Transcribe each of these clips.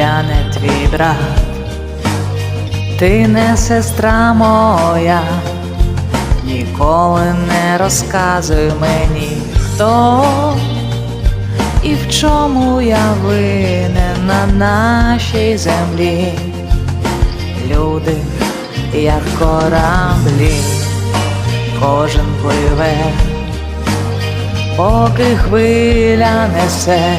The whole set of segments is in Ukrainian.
я не твій брат, ти не сестра моя, ніколи не розказуй мені, хто і в чому я винен на нашій землі. Люди, як кораблі, кожен пливе, поки хвиля несе,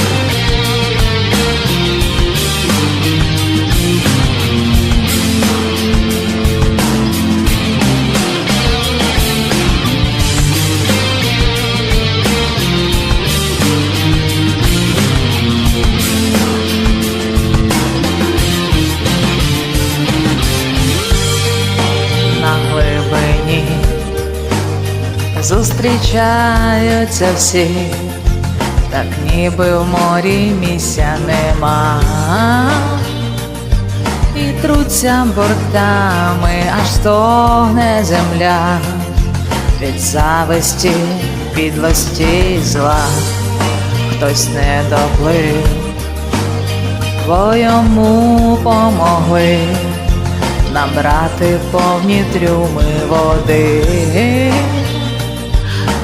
Зустрічаються всі, так ніби в морі місця нема. І труться бортами, аж стогне земля. Від зависті, підлості зла, хтось не доплив, йому помогли. Набрати повні трюми води,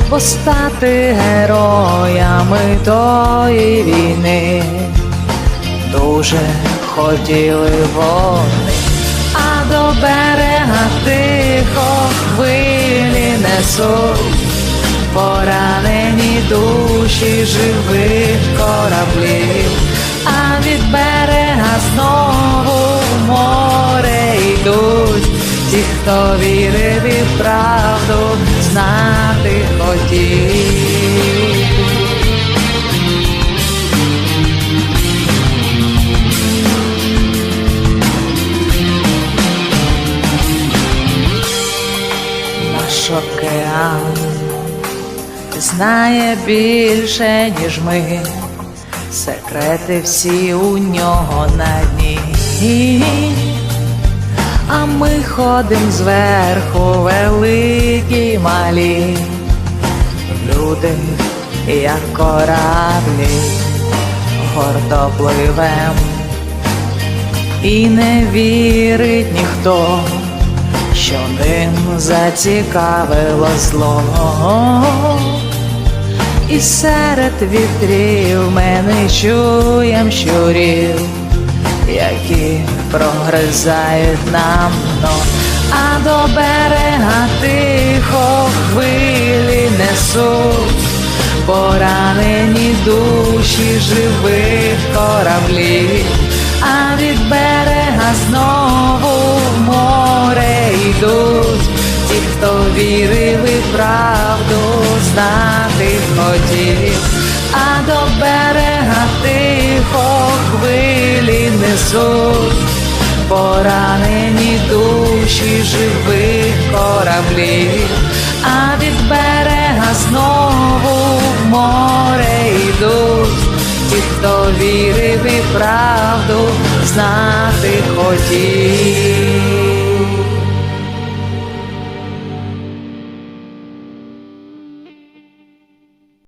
бо стати героями тої війни дуже хотіли вони, а до берега тихо хвилі несуть поранені душі живих кораблів, а від берега знову в море йдуть. Ті, хто вірив і правду знати хотів. Наш океан знає більше, ніж ми, секрети всі у нього на дні, а ми ходим зверху великі й малі, люди, як кораблі, гордо пливем, і не вірить ніхто що ним зацікавило зло, і серед вітрів ми не чуєм щурів, які прогризають нам дно, а до берега тихо хвилі несуть поранені душі живих кораблів, а від берега знову море йдуть. Ті, хто вірив і правду знати хотів, а до берега тихо хвилі несуть душі живих кораблів, а від берега знову в море йдуть ті, хто вірив і правду знати хотів.